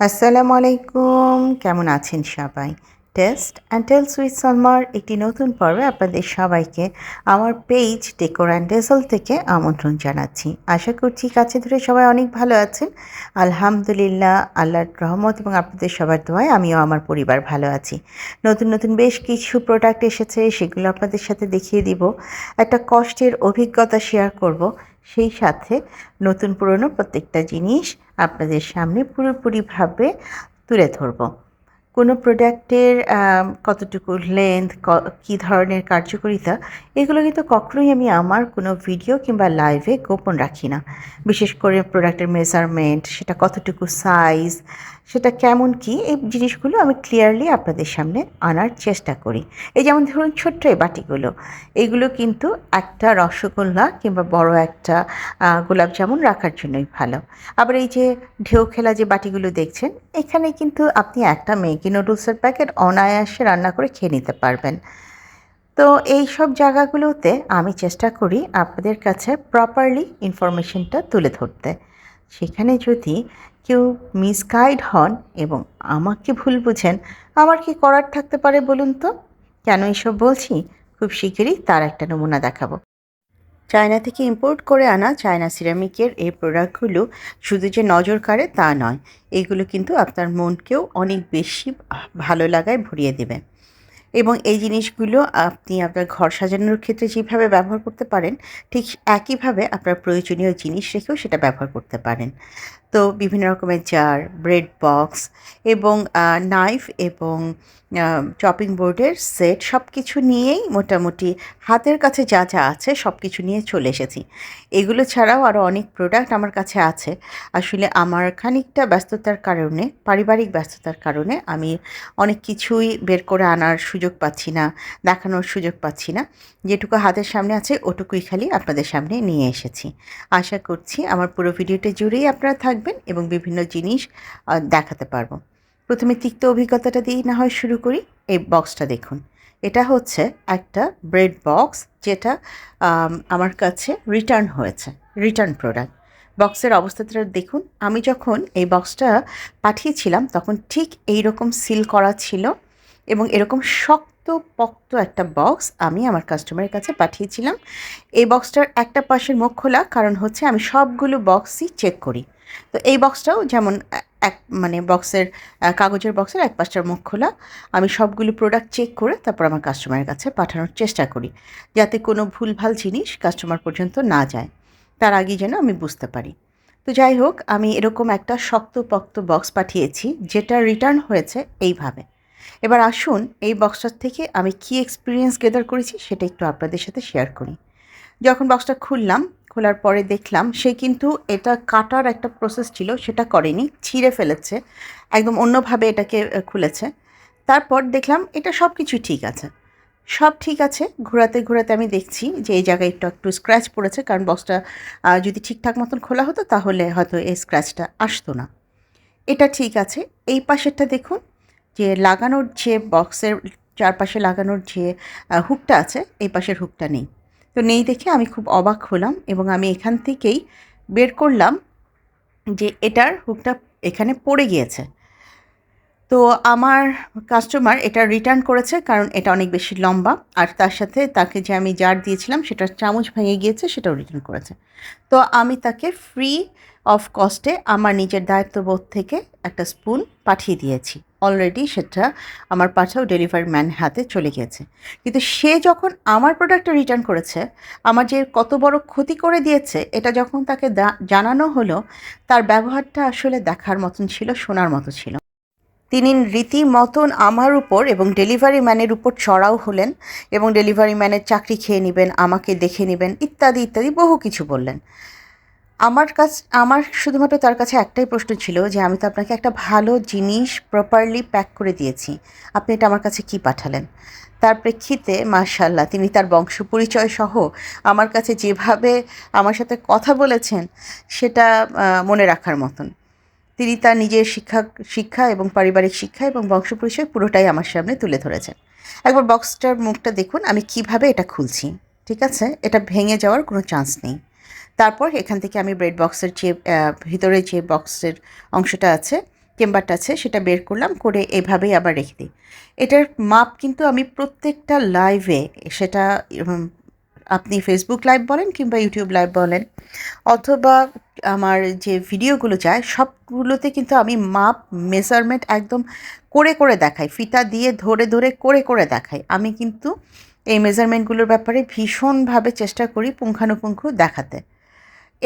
আসসালামু আলাইকুম। কেমন আছেন সবাই? টেস্ট অ্যান্ড টেলস উইথ সলমার একটি নতুন পর্বে আপনাদের সবাইকে আমার পেজ ডেকোর অ্যান্ড ডেজল থেকে আমন্ত্রণ জানাচ্ছি। আশা করছি কাছে ধরে সবাই অনেক ভালো আছেন। আলহামদুলিল্লাহ, আল্লাহর রহমত এবং আপনাদের সবার দোয়ায় আমিও আমার পরিবার ভালো আছি। নতুন নতুন বেশ কিছু প্রোডাক্ট এসেছে, সেগুলো আপনাদের সাথে দেখিয়ে দিব। একটা কষ্টের অভিজ্ঞতা শেয়ার করব। সেই সাথে নতুন পুরনো প্রত্যেকটা জিনিস আপনাদের সামনে পুরোপুরিভাবে তুলে ধরব। কোনো প্রোডাক্টের কতটুকু লেন্থ কী ধরনের কার্যকারিতা, এগুলো কিন্তু কখনোই আমি আমার কোনো ভিডিও কিংবা লাইভে গোপন রাখি না। বিশেষ করে প্রোডাক্টের মেজারমেন্ট সেটা কতটুকু সাইজ সেটা কেমন কি, এই জিনিসগুলো আমি ক্লিয়ারলি আপনাদের সামনে আনার চেষ্টা করি। এই যেমন ধরুন ছোট্ট এই বাটিগুলো এইগুলো কিন্তু একটা রসগোল্লা কিংবা বড় একটা গোলাপ জামুন রাখার জন্যই ভালো। আবার এই যে ঢেউ খেলা যে বাটিগুলো দেখছেন, এখানে কিন্তু আপনি একটা ম্যাগি নুডলসের প্যাকেট অনায়াসে রান্না করে খেয়ে নিতে পারবেন। তো এই সব জায়গাগুলোতে আমি চেষ্টা করি আপনাদের কাছে প্রপারলি ইনফরমেশনটা তুলে ধরতে। সেখানে যদি কেউ মিসগাইড হন এবং আমাকে ভুল বুঝেন, আমার কি করার থাকতে পারে বলুন তো? কেন এসব বলছি? খুব শিগগিরই তার একটা নমুনা দেখাবো। চায়না থেকে ইম্পোর্ট করে আনা চায়না সিরামিকের এই প্রোডাক্টগুলো শুধু যে নজর কাড়ে তা নয়, এগুলো কিন্তু আপনার মনকেও অনেক বেশি ভালো লাগায় ভরিয়ে দেবে। এবং এই জিনিসগুলো আপনি আপনার ঘর সাজানোর ক্ষেত্রে যেভাবে ব্যবহার করতে পারেন, ঠিক একইভাবে আপনার প্রয়োজনীয় জিনিস রেখেও সেটা ব্যবহার করতে পারেন। তো বিভিন্ন রকমের জার ব্রেড বক্স এবং নাইফ এবং চপিং বোর্ডের সেট সব কিছু নিয়েই মোটামুটি হাতের কাছে যা যা আছে সব কিছু নিয়ে চলে এসেছি। এগুলো ছাড়াও আরও অনেক প্রোডাক্ট আমার কাছে আছে। আসলে আমার খানিকটা ব্যস্ততার কারণে, পারিবারিক ব্যস্ততার কারণে আমি অনেক কিছুই বের করে আনার সুযোগ পাচ্ছি না, দেখানোর সুযোগ পাচ্ছি না। যেটুকু হাতের সামনে আছে ওটুকুই খালি আপনাদের সামনে নিয়ে এসেছি। আশা করছি আমার পুরো ভিডিওটা জুড়েই আপনারা থাকবেন। এবং বিভিন্ন জিনিস দেখাতে পারব। প্রথমে তিক্ত অভিজ্ঞতাটা দিয়েই না হয় শুরু করি, এই বক্সটা দেখুন। এটা হচ্ছে একটা ব্রেড বক্স যেটা আমার কাছে রিটার্ন হয়েছে, রিটার্ন প্রোডাক্ট। বক্সের অবস্থাটা দেখুন, আমি যখন এই বক্সটা পাঠিয়েছিলাম তখন ঠিক এই রকম সিল করা ছিল এবং এরকম শক্ত পক্ত একটা বক্স আমি আমার কাস্টমারের কাছে পাঠিয়েছিলাম। এই বক্সটার একটা পাশের মুখ খোলা, কারণ হচ্ছে আমি সবগুলো বক্সই চেক করি। তো এই বক্সটাও যেমন এক মানে বক্সের কাগজের বক্সের এক পাশটার মুখ খোলা। আমি সবগুলো প্রোডাক্ট চেক করে তারপর আমার কাস্টমারের কাছে পাঠানোর চেষ্টা করি, যাতে কোনো ভুলভাল জিনিস কাস্টমার পর্যন্ত না যায়। তার আগে যেন আমি বুঝতে পারি। তো যাই হোক, আমি এরকম একটা শক্তপক্ত বক্স পাঠিয়েছি, যেটা রিটার্ন হয়েছে এইভাবে। এবার আসুন, এই বক্সটার থেকে আমি কী এক্সপিরিয়েন্স গেদার করেছি সেটা একটু আপনাদের সাথে শেয়ার করি। যখন বক্সটা খুললাম খোলার পরে দেখলাম সে কিন্তু এটা কাটার একটা প্রসেস ছিল, সেটা করেনি, ছিঁড়ে ফেলেছে, একদম অন্যভাবে এটাকে খুলেছে। তারপর দেখলাম এটা সব কিছুই ঠিক আছে। সব ঠিক আছে, ঘোরাতে ঘোরাতে আমি দেখছি যে এই জায়গায় একটু একটু স্ক্র্যাচ পড়েছে, কারণ বক্সটা যদি ঠিকঠাক মতন খোলা হতো তাহলে হয়তো এই স্ক্র্যাচটা আসতো না। এটা ঠিক আছে, এই পাশেরটা দেখুন, যে লাগানোর যে বক্সের চারপাশে লাগানোর যে হুকটা আছে, এই পাশের হুকটা নেই। তো নেই দেখে আমি খুব অবাক হলাম এবং আমি এখান থেকেই বের করলাম যে এটার হুকটা এখানে পড়ে গিয়েছে। তো আমার কাস্টমার এটা রিটার্ন করেছে কারণ এটা অনেক বেশি লম্বা আর তার সাথে তাকে যে আমি জার দিয়েছিলাম সেটা চামচ ভেঙে গিয়েছে সেটাও রিটার্ন করেছে। তো আমি তাকে ফ্রি অফ কস্টে আমার নিজের দায়িত্ববোধ থেকে একটা স্পুন পাঠিয়ে দিয়েছি। অলরেডি সেটা আমার পাঠাও ডেলিভারি ম্যান হাতে চলে গিয়েছে। কিন্তু সে যখন আমার প্রোডাক্টটা রিটার্ন করেছে, আমার যে কত বড় ক্ষতি করে দিয়েছে, এটা যখন তাকে জানানো হলো, তার ব্যবহারটা আসলে দেখার মতন ছিল, শোনার মতো ছিল। তিনি রীতিমতন আমার উপর এবং ডেলিভারি ম্যানের উপর চড়াও হলেন এবং ডেলিভারি ম্যানের চাকরি খেয়ে নেবেন, আমাকে দেখে নেবেন, ইত্যাদি ইত্যাদি বহু কিছু বললেন। আমার কাছ আমার শুধুমাত্র তার কাছে একটাই প্রশ্ন ছিল যে আমি তো আপনাকে একটা ভালো জিনিস প্রপারলি প্যাক করে দিয়েছি। আপনি এটা আমার কাছে কি পাঠালেন? তার প্রেক্ষিতে মার্শাল্লাহ তিনি তার বংশ পরিচয় সহ আমার কাছে যেভাবে আমার সাথে কথা বলেছেন, সেটা মনে রাখার মতন। তিনি তার নিজের শিক্ষা শিক্ষা এবং পারিবারিক শিক্ষা এবং বংশ পরিচয় পুরোটাই আমার সামনে তুলে ধরেছেন। একবার বক্সটার মুখটা দেখুন, আমি কীভাবে এটা খুলছি, ঠিক আছে? এটা ভেঙে যাওয়ার কোনো চান্স নেই। তারপর এখান থেকে আমি ব্রেড বক্সের যে ভিতরে যে বক্সের অংশটা আছে চেম্বারটা আছে, সেটা বের করলাম, করে এভাবেই আবার রেখে দিই। এটার মাপ কিন্তু আমি প্রত্যেকটা লাইভে সেটা আপনি ফেসবুক লাইভ বলেন কিংবা ইউটিউব লাইভ বলেন, অথবা আমার যে ভিডিওগুলো যায়, সবগুলোতে কিন্তু আমি মাপ মেজারমেন্ট একদম করে করে দেখাই, ফিতা দিয়ে ধরে ধরে করে করে দেখাই। আমি কিন্তু এই মেজারমেন্টগুলোর ব্যাপারে ভীষণভাবে চেষ্টা করি পুঙ্খানুপুঙ্খ দেখাতে।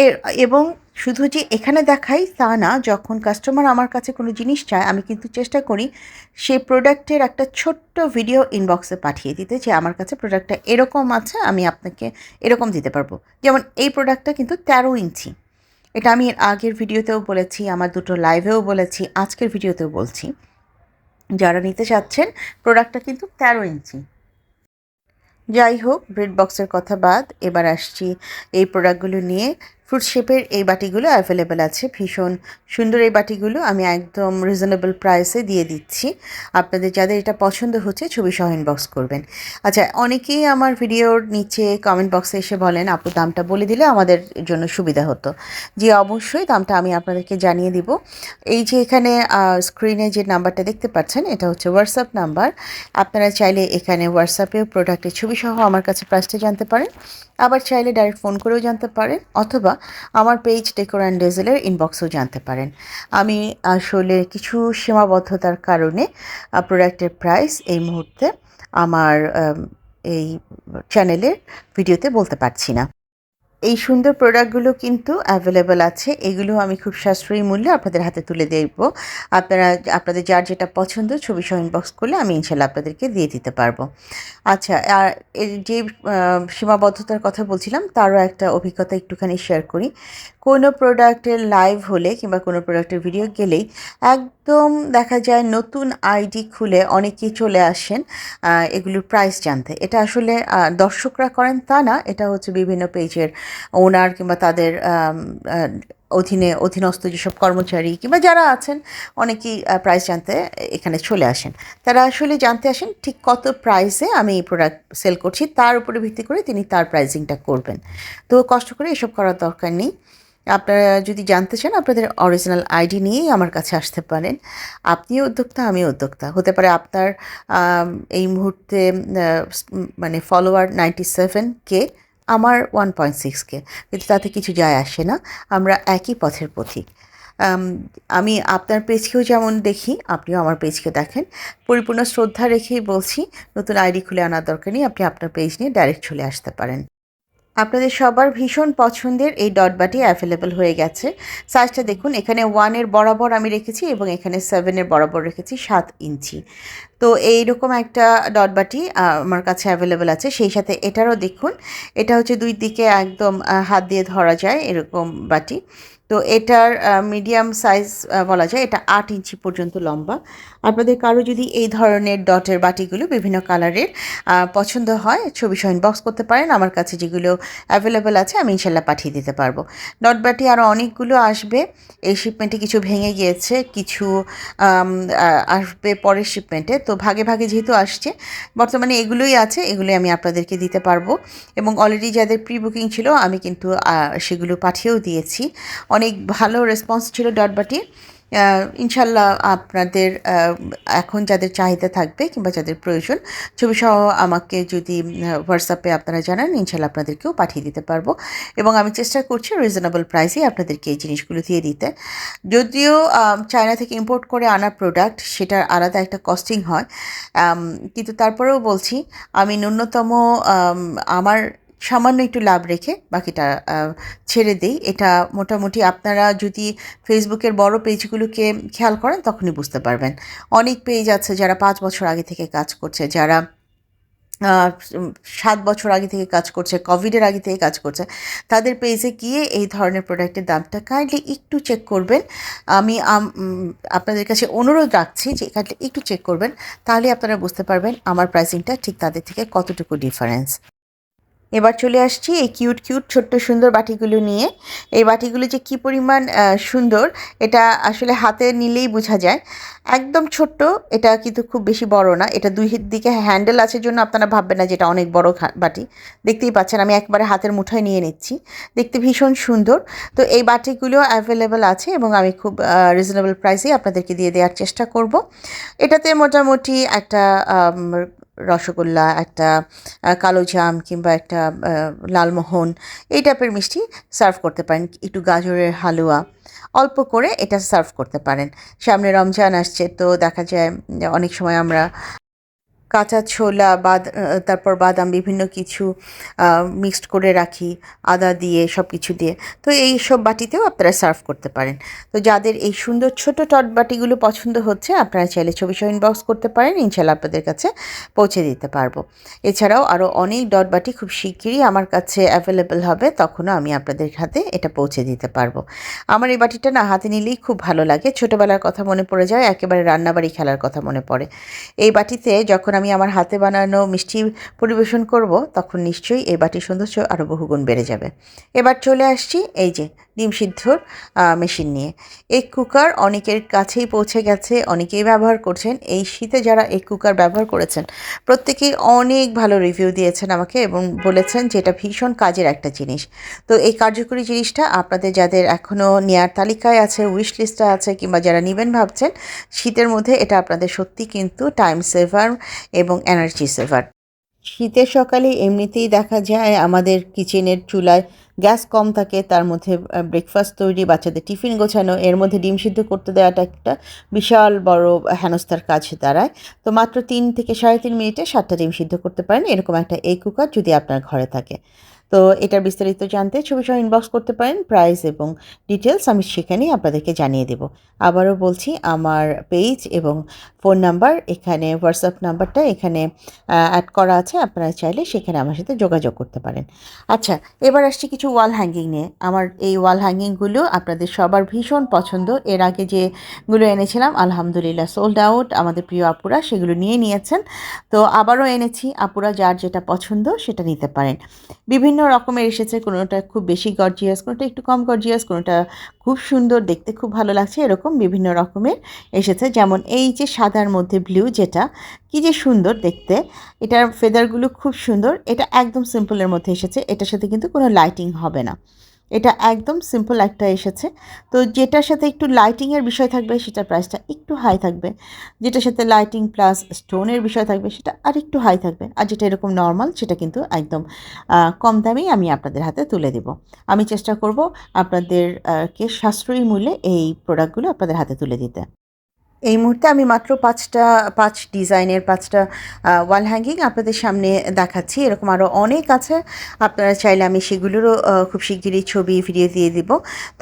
এর, এবং শুধু যে এখানে দেখাই তা না, যখন কাস্টমার আমার কাছে কোনো জিনিস চায়, আমি কিন্তু চেষ্টা করি সেই প্রোডাক্টের একটা ছোট্ট ভিডিও ইনবক্সে পাঠিয়ে দিতে যে আমার কাছে প্রোডাক্টটা এরকম আছে, আমি আপনাকে এরকম দিতে পারব। যেমন এই প্রোডাক্টটা কিন্তু তেরো ইঞ্চি। এটা আমি আগের ভিডিওতেও বলেছি, আমার দুটো লাইভেও বলেছি, আজকের ভিডিওতেও বলছি। যারা নিতে চাচ্ছেন প্রোডাক্টটা কিন্তু তেরো ইঞ্চি। যাই হোক ব্রেড বক্সের কথা বাদ, এবার আসছি এই প্রোডাক্টগুলো নিয়ে ফ্রুট শেপের এই বাটিগুলো অ্যাভেলেবেল আছে। ভীষণ সুন্দর এই বাটিগুলো আমি একদম রিজনেবল প্রাইসে দিয়ে দিচ্ছি। আপনাদের যাদের এটা পছন্দ হচ্ছে ছবি সহ ইনবক্স করবেন। আচ্ছা অনেকেই আমার ভিডিওর নিচে কমেন্ট বক্সে এসে বলেন, আপু, দামটা বলে দিলে আমাদের জন্য সুবিধা হতো। যে অবশ্যই দামটা আমি আপনাদেরকে জানিয়ে দিব। এই যে এখানে স্ক্রিনে যে নাম্বারটা দেখতে পাচ্ছেন, এটা হচ্ছে হোয়াটসঅ্যাপ নাম্বার আপনারা চাইলে এখানে হোয়াটসঅ্যাপেও প্রোডাক্টের ছবি সহ আমার কাছে প্রাইসটা জানতে পারেন। আবার চাইলে ডাইরেক্ট ফোন করেও জানতে পারেন। অথবা আমার পেজ ডেকোর অ্যান্ড ডেজেলের ইনবক্সেও জানতে পারেন। আমি আসলে কিছু সীমাবদ্ধতার কারণে প্রোডাক্টের প্রাইস এই মুহূর্তে আমার এই চ্যানেলের ভিডিওতে বলতে পারছি না। এই সুন্দর প্রোডাক্টগুলো কিন্তু অ্যাভেলেবেল আছে। এগুলো আমি খুব সাশ্রয়ী মূল্যে আপনাদের হাতে তুলে দেব। আপনারা, আপনাদের যার যেটা পছন্দ ছবি সহ ইনবক্স করলে আমি ইনশাল্লাহ আপনাদেরকে দিয়ে দিতে পারব। আচ্ছা আর যে সীমাবদ্ধতার কথা বলছিলাম, তারও একটা অভিজ্ঞতা একটুখানি শেয়ার করি। কোনো প্রোডাক্টের লাইভ হলে কিংবা কোনো প্রোডাক্টের ভিডিও গেলেই একদম দেখা যায় নতুন আইডি খুলে অনেকেই চলে আসেন এগুলোর প্রাইস জানতে। এটা আসলে দর্শকরা করেন তা না, এটা হচ্ছে বিভিন্ন পেজের ওনার কিংবা তাদের অধীনে, অধীনস্থ যেসব কর্মচারী কিংবা যারা আছেন, অনেকেই প্রাইস জানতে এখানে চলে আসেন। তারা আসলে জানতে আসেন ঠিক কত প্রাইসে আমি এই প্রোডাক্ট সেল করছি, তার উপরে ভিত্তি করে তিনি তার প্রাইসিংটা করবেন। তো কষ্ট করে এসব করার দরকার নেই। আপনারা যদি জানতে চান, আপনাদের অরিজিনাল আইডি নিয়েই আমার কাছে আসতে পারেন। আপনিও উদ্যোক্তা, আমিও উদ্যোক্তা। হতে পারে আপনার এই মুহূর্তে মানে ফলোয়ার নাইনটি সেভেন কে আমার ওয়ান পয়েন্ট সিক্স কে কিন্তু তাতে কিছু যায় আসে না। আমরা একই পথের পথিক। আমি আপনার পেজকেও যেমন দেখি, আপনিও আমার পেজকে দেখেন। পরিপূর্ণ শ্রদ্ধা রেখেই বলছি, নতুন আইডি খুলে আনার দরকার নেই। আপনি আপনার পেজ নিয়ে ডাইরেক্ট চলে আসতে পারেন। আপনাদের সবার ভীষণ পছন্দের এই ডট বাটি অ্যাভেলেবল হয়ে গেছে। সাইজটা দেখুন, এখানে ওয়ানের বরাবর আমি রেখেছি এবং এখানে সেভেনের বরাবর রেখেছি সাত ইঞ্চি। তো এইরকম একটা ডট বাটি আমার কাছে অ্যাভেলেবেল আছে। সেই সাথে এটারও দেখুন, এটা হচ্ছে দুই দিকে একদম হাত দিয়ে ধরা যায় এরকম বাটি। তো এটার মিডিয়াম সাইজ বলা যায়, এটা আট ইঞ্চি পর্যন্ত লম্বা। আপনাদের কারও যদি এই ধরনের ডটের বাটিগুলো বিভিন্ন কালারের পছন্দ হয়, ছবি সহ ইনবক্স করতে পারেন। আমার কাছে যেগুলো অ্যাভেলেবেল আছে, আমি ইনশাল্লাহ পাঠিয়ে দিতে পারব। ডট বাটি আরও অনেকগুলো আসবে। এই শিপমেন্টে কিছু ভেঙে গিয়েছে, কিছু আসবে পরের শিপমেন্টে তো ভাগে ভাগে যেহেতু আসছে, বর্তমানে এগুলোই আছে, এগুলোই আমি আপনাদেরকে দিতে পারব। এবং অলরেডি যাদের প্রি বুকিং ছিল, আমি কিন্তু সেগুলো পাঠিয়েও দিয়েছি। অনেক ভালো রেসপন্স ছিল ডট বাটির ইনশাল্লাহ আপনাদের এখন যাদের চাহিদা থাকবে কিংবা যাদের প্রয়োজন ছবি সহ আমাকে যদি হোয়াটসঅ্যাপে আপনারা জানান ইনশাল্লাহ আপনাদেরকেও পাঠিয়ে দিতে পারব। এবং আমি চেষ্টা করছি রিজনেবল প্রাইসেই আপনাদেরকে এই জিনিসগুলো দিয়ে দিতে। যদিও চায়না থেকে ইম্পোর্ট করে আনা প্রোডাক্ট সেটার আলাদা একটা কস্টিং হয়। কিন্তু তারপরেও বলছি, আমি ন্যূনতম আমার সামান্য একটু লাভ রেখে বাকিটা ছেড়ে দেই। এটা মোটামুটি আপনারা যদি ফেসবুকের বড় পেজগুলোকে খেয়াল করেন, তখনই বুঝতে পারবেন। অনেক পেজ আছে যারা পাঁচ বছর আগে থেকে কাজ করছে, যারা সাত বছর আগে থেকে কাজ করছে, কোভিডের আগে থেকে কাজ করছে। তাদের পেজে গিয়ে এই ধরনের প্রোডাক্টের দামটা কাইন্ডলি একটু চেক করবেন। আমি আপনাদের কাছে অনুরোধ রাখছি যে কাইন্ডলি একটু চেক করবেন, তাহলে আপনারা বুঝতে পারবেন আমার প্রাইসিংটা ঠিক তাদের থেকে কতটুকু ডিফারেন্স। এবার চলে আসছি এই কিউট কিউট ছোট্ট, সুন্দর বাটিগুলো নিয়ে। এই বাটিগুলো যে কী পরিমাণ সুন্দর, এটা আসলে হাতে নিলেই বোঝা যায়। একদম ছোট্ট, এটা কিন্তু খুব বেশি বড় না। এটা দুই দিকে হ্যান্ডেল আছে জন্য আপনারা ভাববেন না যে এটা অনেক বড় বাটি। দেখতেই পাচ্ছেন, আমি একবারে হাতের মুঠোয় নিয়ে নিচ্ছি। দেখতে ভীষণ সুন্দর। তো এই বাটিগুলো অ্যাভেলেবেল আছে এবং আমি খুব রিজনেবল প্রাইসেই আপনাদেরকে দিয়ে দেওয়ার চেষ্টা করব। এটাতে মোটামুটি একটা রসগোল্লা, একটা কালোজাম কালো জাম কিংবা একটা লালমোহন, এই টাইপের মিষ্টি সার্ভ করতে পারেন। একটু গাজরের হালুয়া, অল্প করে এটা সার্ভ করতে পারেন। সামনে রমজান আসছে, তো দেখা যায় অনেক সময় আমরা কাঁচা ছোলা, বাদ তারপর বাদাম বিভিন্ন কিছু মিক্সড করে রাখি, আদা দিয়ে সব কিছু দিয়ে। তো এই সব বাটিতেও আপনারা সার্ভ করতে পারেন। তো যাদের এই সুন্দর ছোট টট বাটিগুলো পছন্দ হচ্ছে, আপনারা চাইলে ছবি সহ ইনবক্স করতে পারেন ইনশাল্লাহ আপনাদের কাছে পৌঁছে দিতে পারব। এছাড়াও আরও অনেক ডট বাটি খুব শিগগিরই আমার কাছে অ্যাভেলেবেল হবে, তখনও আমি আপনাদের হাতে এটা পৌঁছে দিতে পারব। আমার এই বাটিটা না হাতে নিলেই খুব ভালো লাগে। ছোটোবেলার কথা মনে পড়ে যায়, একেবারে রান্নাবাড়ি খেলার কথা মনে পড়ে। এই বাটিতে যখন আমি আমার হাতে বানানো মিষ্টি পরিবেশন করব, তখন নিশ্চয়ই এই বাটির সৌন্দর্য আরও বহুগুণ বেড়ে যাবে। এবার চলে আসছি এই যে ডিম সিদ্ধর মেশিন নিয়ে। এগ কুকার অনেকের কাছেই পৌঁছে গেছে, অনেকেই ব্যবহার করছেন। এই শীতে যারা এই কুকার ব্যবহার করেছেন, প্রত্যেকেই অনেক ভালো রিভিউ দিয়েছেন আমাকে এবং বলেছেন যে এটা ভীষণ কাজের একটা জিনিস। তো এই কার্যকরী জিনিসটা আপনাদের যাদের এখনও নেয়ার তালিকায় আছে উইশ লিস্টে আছে কিংবা যারা নেবেন ভাবছেন, শীতের মধ্যে এটা আপনাদের সত্যি কিন্তু টাইম সেভার এবং এনার্জি সেভার শীতের সকালে এমনিতেই দেখা যায় আমাদের কিচেনের চুলায় গ্যাস কম থাকে, তার মধ্যে ব্রেকফাস্ট তৈরি, বাচ্চাদের টিফিন গোছানো, এর মধ্যে ডিম সিদ্ধ করতে দেওয়াটা একটা বিশাল বড় হেনস্থার কাজ দাঁড়ায়। তো মাত্র তিন থেকে সাড়ে তিন মিনিটে সাতটা ডিম সিদ্ধ করতে পারেন, এরকম একটা এই কুকার যদি আপনার ঘরে থাকে। তো এটার বিস্তারিত জানতে ছবি সহ ইনবক্স করতে পারেন প্রাইস এবং ডিটেলস আমি সেখানেই আপনাদেরকে জানিয়ে দেব। আবারও বলছি, আমার পেজ এবং ফোন নাম্বার এখানে হোয়াটসঅ্যাপ নাম্বারটা এখানে অ্যাড করা আছে, আপনারা চাইলে সেখানে আমার সাথে যোগাযোগ করতে পারেন। আচ্ছা এবার আসছি কিছু ওয়াল হ্যাঙ্গিং নিয়ে। আমার এই ওয়াল হ্যাঙ্গিংগুলো আপনাদের সবার ভীষণ পছন্দ। এর আগে যেগুলো এনেছিলাম, আলহামদুলিল্লাহ সোল্ড আউট আমাদের প্রিয় আপুরা সেগুলো নিয়ে নিয়েছেন। তো আবারও এনেছি, আপুরা যার যেটা পছন্দ সেটা নিতে পারেন। বিভিন্ন রকমের এসেছে, কোনোটা খুব বেশি গর্জিয়াস কোনোটা একটু কম গর্জিয়াস কোনোটা খুব সুন্দর, দেখতে খুব ভালো লাগছে, এরকম বিভিন্ন রকমের এসেছে। যেমন এই যে সাদার মধ্যে ব্লু যেটা, কি যে সুন্দর দেখতে। এটার ফেদারগুলো খুব সুন্দর, এটা একদম সিম্পলের মধ্যে এসেছে, এটার সাথে কিন্তু কোনো লাইটিং হবে না। এটা একদম সিম্পল একটা এসেছে। তো যেটার সাথে একটু লাইটিংয়ের বিষয় থাকবে, সেটার প্রাইসটা একটু হাই থাকবে। যেটার সাথে লাইটিং প্লাস স্টোনের বিষয় থাকবে, সেটা আর একটু হাই থাকবে। আর যেটা এরকম নর্মাল সেটা কিন্তু একদম কম দামেই আমি আপনাদের হাতে তুলে দেব। আমি চেষ্টা করব আপনাদেরকে সাশ্রয়ী মূল্যে এই প্রোডাক্টগুলো আপনাদের হাতে তুলে দিতে। এই মুহূর্তে আমি মাত্র পাঁচটা, পাঁচ ডিজাইনের পাঁচটা ওয়াল হ্যাঙ্গিং আপনাদের সামনে দেখাচ্ছি। এরকম আরও অনেক আছে। আপনারা চাইলে আমি সেগুলোরও খুব শিগগিরই ছবি ভিডিও দিয়ে দিব।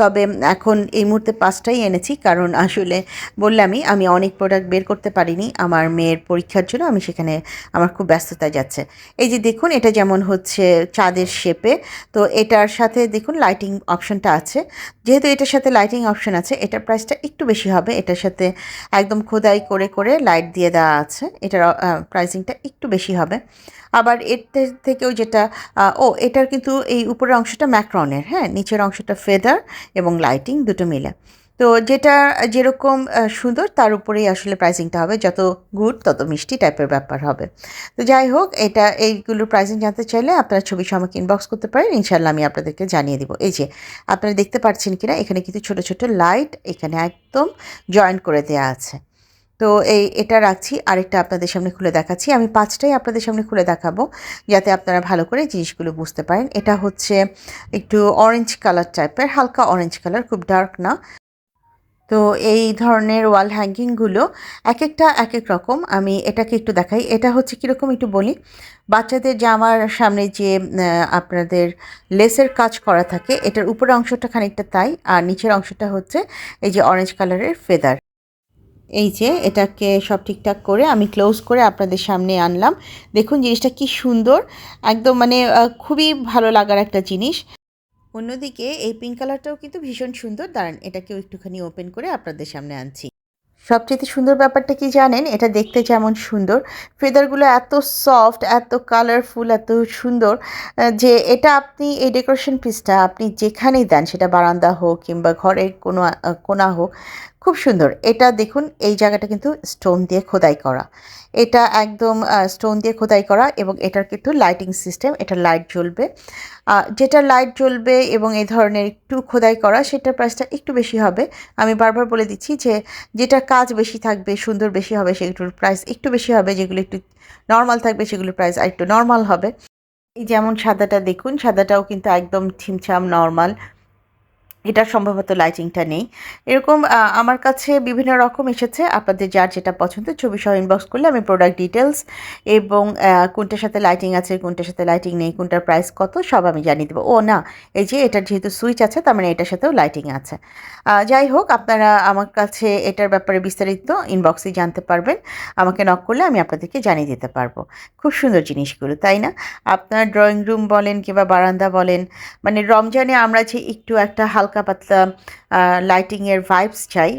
তবে এখন এই মুহূর্তে পাঁচটাই এনেছি। কারণ আসলে বললামই, আমি অনেক প্রোডাক্ট বের করতে পারিনি। আমার মেয়ের পরীক্ষার জন্য আমি সেখানে আমার খুব ব্যস্ততা যাচ্ছে। এই যে দেখুন, এটা যেমন হচ্ছে চাঁদের শেপে। তো এটার সাথে দেখুন লাইটিং অপশনটা আছে। যেহেতু এটার সাথে লাইটিং অপশন আছে, এটার প্রাইসটা একটু বেশি হবে। এটার সাথে একদম খোদাই করে করে লাইট দিয়ে দেওয়া আছে। এটার প্রাইসিংটা একটু বেশি হবে। আবার এর থেকেও যেটা ও, এটার কিন্তু এই উপরের অংশটা ম্যাক্রনের হ্যাঁ? নিচের অংশটা ফেদার এবং লাইটিং দুটো মিলে। তো যেটা যেরকম সুন্দর তার উপরেই আসলে প্রাইসিংটা হবে। যত গুড, তত মিষ্টি টাইপের ব্যাপার হবে। তো যাই হোক, এটা এইগুলোর প্রাইসিং জানতে চাইলে আপনারা ছবি সহ আমাকে ইনবক্স করতে পারেন। ইনশাল্লাহ আমি আপনাদেরকে জানিয়ে দিব। এই যে, আপনারা দেখতে পাচ্ছেন কিনা, এখানে কিন্তু ছোট ছোট লাইট এখানে একদম জয়েন্ট করে দেওয়া আছে। তো এই, এটা রাখছি। আরেকটা আপনাদের সামনে খুলে দেখাচ্ছি। আমি পাঁচটাই আপনাদের সামনে খুলে দেখাবো, যাতে আপনারা ভালো করে জিনিসগুলো বুঝতে পারেন। এটা হচ্ছে একটু অরেঞ্জ কালার টাইপের হালকা অরেঞ্জ কালার খুব ডার্ক না। তো এই ধরনের ওয়াল হ্যাঙ্গিংগুলো এক একটা এক এক রকম, আমি এটাকে একটু দেখাই। এটা হচ্ছে কীরকম একটু বলি। বাচ্চাদের জামার সামনে যে আপনাদের লেসের কাজ করা থাকে, এটার উপরের অংশটা খানিকটা তাই, আর নিচের অংশটা হচ্ছে এই যে অরেঞ্জ কালারের ফেদার এই যে এটাকে সব ঠিকঠাক করে আমি ক্লোজ করে আপনাদের সামনে আনলাম। দেখুন জিনিসটা কি সুন্দর, একদম মানে খুবই ভালো লাগার একটা জিনিস। অন্যদিকে এই পিঙ্ক কালারটাও কিন্তু ভীষণ সুন্দর। দাঁড়ান, এটাকেও একটুখানি ওপেন করে আপনাদের সামনে আনছি। সবচেয়ে সুন্দর ব্যাপারটা কি জানেন? এটা দেখতে যেমন সুন্দর। ফেদারগুলো এত সফট এত কালারফুল এত সুন্দর যে এটা আপনি এই ডেকোরেশন পিসটা আপনি যেখানেই দেন, সেটা বারান্দা হোক কিংবা ঘরের কোনো কোনা হোক খুব সুন্দর। এটা দেখুন, এই জায়গাটা কিন্তু স্টোন দিয়ে খোদাই করা। এটা একদম স্টোন দিয়ে খোদাই করা এবং এটার কিন্তু লাইটিং সিস্টেম এটা লাইট জ্বলবে। যেটা লাইট জ্বলবে এবং এই ধরনের একটু খোদাই করা, সেটার প্রাইসটা একটু বেশি হবে। আমি বারবার বলে দিচ্ছি যে, যেটা কাজ বেশি থাকবে, সুন্দর বেশি হবে, সেগুলোর প্রাইস একটু বেশি হবে, যেগুলো একটু নর্মাল থাকবে, সেগুলোর প্রাইস আর একটু নর্মাল হবে। এই যেমন সাদাটা দেখুন, সাদাটাও কিন্তু একদম ছিমছাম নর্মাল এটা সম্ভবত লাইটিংটা নেই। এরকম আমার কাছে বিভিন্ন রকম এসেছে। আপনাদের যার যেটা পছন্দ ছবি সহ ইনবক্স করলে আমি প্রোডাক্ট ডিটেলস এবং কোনটার সাথে লাইটিং আছে, কোনটার সাথে লাইটিং নেই, কোনটার প্রাইস কত, সব আমি জানিয়ে দেবো। ও না, এই যে এটার যেহেতু সুইচ আছে, তার মানে এটার সাথেও লাইটিং আছে। যাই হোক, আপনারা আমার কাছে এটার ব্যাপারে বিস্তারিত ইনবক্সে জানতে পারবেন। আমাকে নক করলে আমি আপনাদেরকে জানিয়ে দিতে পারব। খুব সুন্দর জিনিসগুলো, তাই না? আপনার ড্রয়িং রুম বলেন কিংবা বারান্দা বলেন মানে রমজানে আমরা যে একটু একটা হালকা পাতলা লাইটিংয়ের ভাইবস চাই।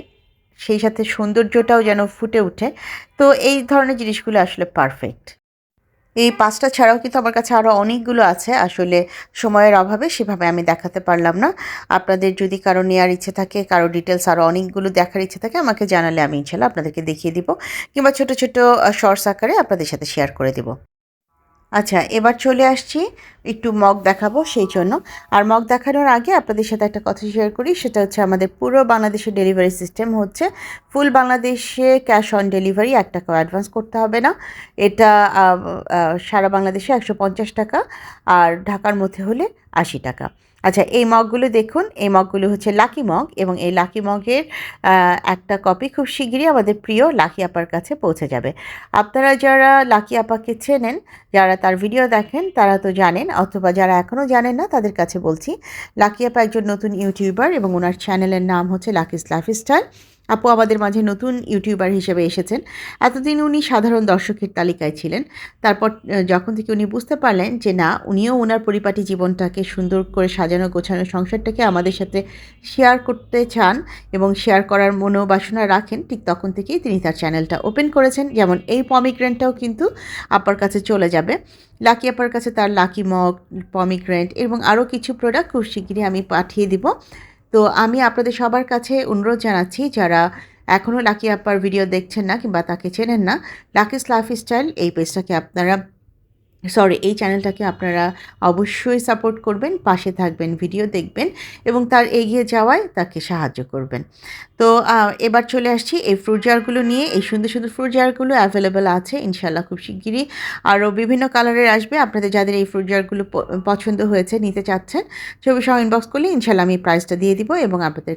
সেই সাথে সৌন্দর্যটাও যেন ফুটে ওঠে। তো এই ধরনের জিনিসগুলো আসলে পারফেক্ট এই পাঁচটা ছাড়াও কিন্তু আমার কাছে আরও অনেকগুলো আছে। আসলে সময়ের অভাবে সেভাবে আমি দেখাতে পারলাম না। আপনাদের যদি কারও নেওয়ার ইচ্ছে থাকে, কারও ডিটেলস আরও অনেকগুলো দেখার ইচ্ছে থাকে, আমাকে জানালে আমি ইনশাল্লাহ আপনাদেরকে দেখিয়ে দিব। কিংবা ছোটো ছোটো শর্টস আকারে আপনাদের সাথে শেয়ার করে দেব। আচ্ছা এবার চলে আসছি, একটু মগ দেখাবো সেই জন্য। আর মগ দেখানোর আগে আপনাদের সাথে একটা কথা শেয়ার করি, সেটা হচ্ছে আমাদের পুরো বাংলাদেশের ডেলিভারি সিস্টেম হচ্ছে ফুল বাংলাদেশে ক্যাশ অন ডেলিভারি এক টাকাও অ্যাডভান্স করতে হবে না। এটা সারা বাংলাদেশে একশো পঞ্চাশ টাকা, আর ঢাকার মধ্যে হলে আশি টাকা। আচ্ছা এই মগগুলো দেখুন। এই মগগুলো হচ্ছে লাকি মগ এবং এই লাকি মগের একটা কপি খুব শিগগিরই আমাদের প্রিয় লাকি আপার কাছে পৌঁছে যাবে। আপনারা যারা লাকি আপাকে চেনেন, যারা তার ভিডিও দেখেন, তারা তো জানেন অথবা যারা এখনও জানেন না, তাদের কাছে বলছি, লাকি আপা একজন নতুন ইউটিউবার এবং ওনার চ্যানেলের নাম হচ্ছে লাকিস লাইফস্টাইল। আপু আমাদের মাঝে নতুন ইউটিউবার হিসেবে এসেছেন। এতদিন উনি সাধারণ দর্শকের তালিকায় ছিলেন। তারপর যখন থেকে উনি বুঝতে পারলেন যে না, উনিও ওনার পরিপাটি জীবনটাকে সুন্দর করে সাজানো, গোছানো, সংসারটাকে আমাদের সাথে শেয়ার করতে চান এবং শেয়ার করার মনোবাসনা রাখেন, ঠিক তখন থেকেই তিনি তার চ্যানেলটা ওপেন করেছেন। যেমন এই পমিগ্রেন্টটাও কিন্তু আপার কাছে চলে যাবে। লাকি আপার কাছে তার লাকি মগ পমিগ্রেন্ট এবং আরও কিছু প্রোডাক্ট খুব শিগগিরই আমি পাঠিয়ে দিব। তো আমি আপনাদের সবার কাছে অনুরোধ জানাচ্ছি যারা এখনও লাকি আপার ভিডিও দেখছেন না কিংবা তাকে চেনেন না, লাকিস লাইফস্টাইল এই পেজটাকে আপনারা সরি এই চ্যানেলটাকে আপনারা অবশ্যই সাপোর্ট করবেন, পাশে থাকবেন ভিডিও দেখবেন এবং তার এগিয়ে যাওয়ায় তাকে সাহায্য করবেন। তো এবার চলে আসছি এই ফ্রুট জারগুলো নিয়ে। এই সুন্দর সুন্দর ফ্রুট জারগুলো অ্যাভেলেবেল আছে ইনশাল্লাহ খুব শিগগিরই। আরও বিভিন্ন কালারের আসবে। আপনাদের যাদের এই ফ্রুট জারগুলো পছন্দ হয়েছে, নিতে চাচ্ছেন, ছবি সহ ইনবক্স করলে ইনশাল্লাহ আমি প্রাইসটা দিয়ে দিব এবং আপনাদের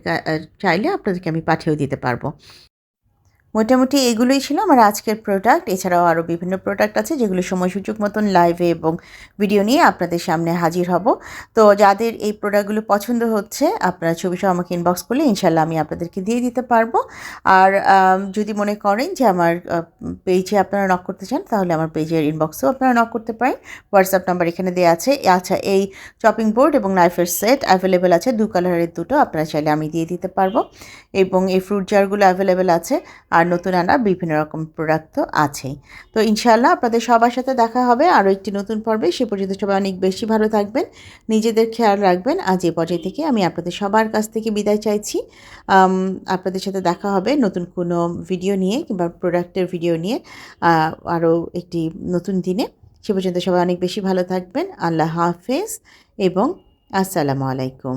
চাইলে আপনাদেরকে আমি পাঠিয়েও দিতে পারব। মোটামুটি এগুলোই ছিল আমার আজকের প্রোডাক্ট এছাড়াও আরও বিভিন্ন প্রোডাক্ট আছে যেগুলো সময় সুযোগ মতন লাইভে এবং ভিডিও নিয়ে আপনাদের সামনে হাজির হব। তো যাদের এই প্রোডাক্টগুলো পছন্দ হচ্ছে, আপনারা ছবি সহ আমাকে ইনবক্স করলে ইনশাল্লাহ আমি আপনাদেরকে দিয়ে দিতে পারব। আর যদি মনে করেন যে আমার পেজে আপনারা নক করতে চান, তাহলে আমার পেজের ইনবক্সেও আপনারা নক করতে পারেন। হোয়াটসঅ্যাপ নাম্বার এখানে দেওয়া আছে। আচ্ছা এই চপিং বোর্ড এবং নাইফের সেট অ্যাভেলেবেল আছে। দু কালারের দুটো আপনারা চাইলে আমি দিয়ে দিতে পারব। এবং এই ফ্রুট জারগুলো অ্যাভেলেবেল আছে। আর নতুন আনা বিভিন্ন রকম প্রোডাক্ট তো আছেই তো ইনশাআল্লাহ আপনাদের সবার সাথে দেখা হবে আরও একটি নতুন পর্বে। সে পর্যন্ত সবাই অনেক বেশি ভালো থাকবেন, নিজেদের খেয়াল রাখবেন। আজ এ পর্যায়ে থেকে আমি আপনাদের সবার কাছ থেকে বিদায় চাইছি। আপনাদের সাথে দেখা হবে নতুন কোনো ভিডিও নিয়ে কিংবা প্রোডাক্টের ভিডিও নিয়ে আরও একটি নতুন দিনে। সে পর্যন্ত সবাই অনেক বেশি ভালো থাকবেন। আল্লাহ হাফেজ এবং আসসালামু আলাইকুম।